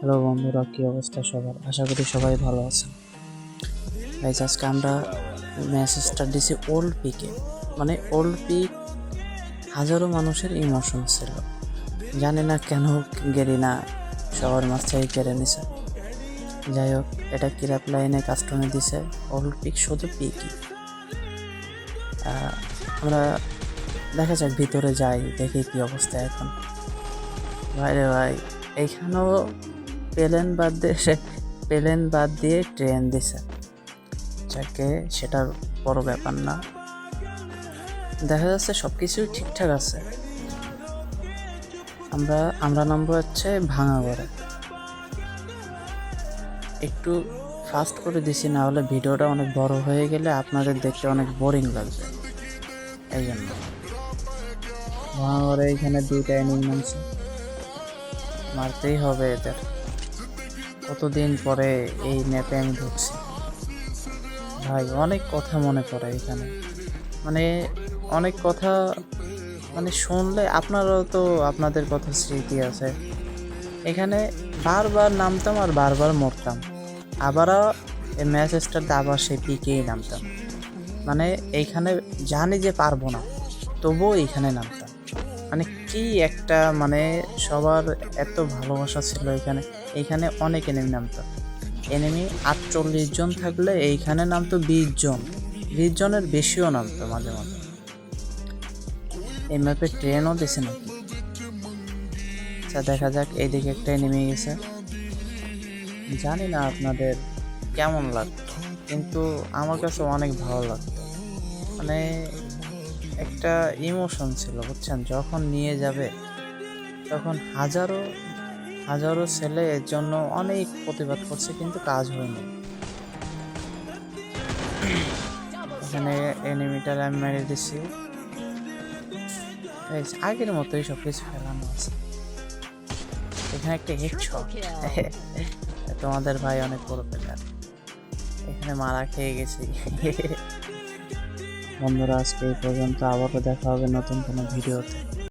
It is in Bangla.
হ্যালো বন্ধুরা, কী অবস্থা সবার? আশা করি সবাই ভালো আছেন। গাইজ আজকে আমরা মেসেজটা দিছি ওল্ড পিকে মানে ওল্ড পিক হাজারো মানুষের ইমোশন ছিল। জানি না কেন গেরি না, সবার মাছ থেকে কেড়ে নিছে। যাই হোক, এটা কিরাপ লাইনে কাস্টমে দিছে? ওল্ড পিক শুধু পিকই আমরা দেখা যাক ভিতরে যাই, দেখি কি অবস্থা এখন। ভাই রে ভাই এইখানেও প্লেন বাদ দিয়ে প্লেন বাদ দিয়ে ট্রেন দিছে। যাকে সেটার বড় ব্যাপার না। দেখা যাচ্ছে সব কিছুই ঠিকঠাক আছে। আমরা আমরা নামবো হচ্ছে ভাঙা ঘরে একটু ফাস্ট করে দিছি, না হলে ভিডিওটা অনেক বড় হয়ে গেলে আপনাদের দেখতে অনেক বোরিং লাগবে। এই জন্য। ভাঙা ঘরে এখানে দুইটা নামছে মারতেই হবে এদের। কতদিন পরে এই ম্যাপে আমি ঢুকছি। ভাই, অনেক কথা মনে পড়ে এখানে। মানে অনেক কথা মানে শুনলে আপনারাও তো আপনাদের কথা স্মৃতি আছে। এখানে বারবার নামতাম আর বারবার মরতাম। আবারও এই ম্যাচ স্টার্টে আবার সেই পিকেই নামতাম। মানে এইখানে জানি যে পারব না, তবুও এইখানে নামতাম। মানে কি একটা মানে সবার এত ভালোবাসা ছিল এখানে। এইখানে অনেক এনিমি নামতো। এনিমি আটচল্লিশ জন থাকলে এইখানে নামতো বিশ জন। বিশ জনের বেশিও নামতো মাঝে মাঝে। এই ম্যাপে ট্রেনও দিছে নাকি আচ্ছা দেখা যাক, এইদিকে একটা এনিমি গেছে। জানি না আপনাদের কেমন লাগতো, কিন্তু আমার কাছে অনেক ভালো লাগতো। মানে একটা ইমোশন ছিল, বুঝছেন? যখন নিয়ে যাবে, তখন হাজারো হাজারো ছেলে এর জন্য অনেক প্রতিবাদ করছে, কিন্তু কাজ হয়নি। এখানে এনিমিটার আমি মেরে এই আগের মতোই সব কিছু ফেলানো আছে। এখানে একটা হেডশট তোমাদের ভাই অনেক বড় প্লেয়ার এখানে মারা খেয়ে গেছি। বন্ধুরা আজকে এই পর্যন্ত। আবারও দেখা হবে নতুন কোনো ভিডিওতে।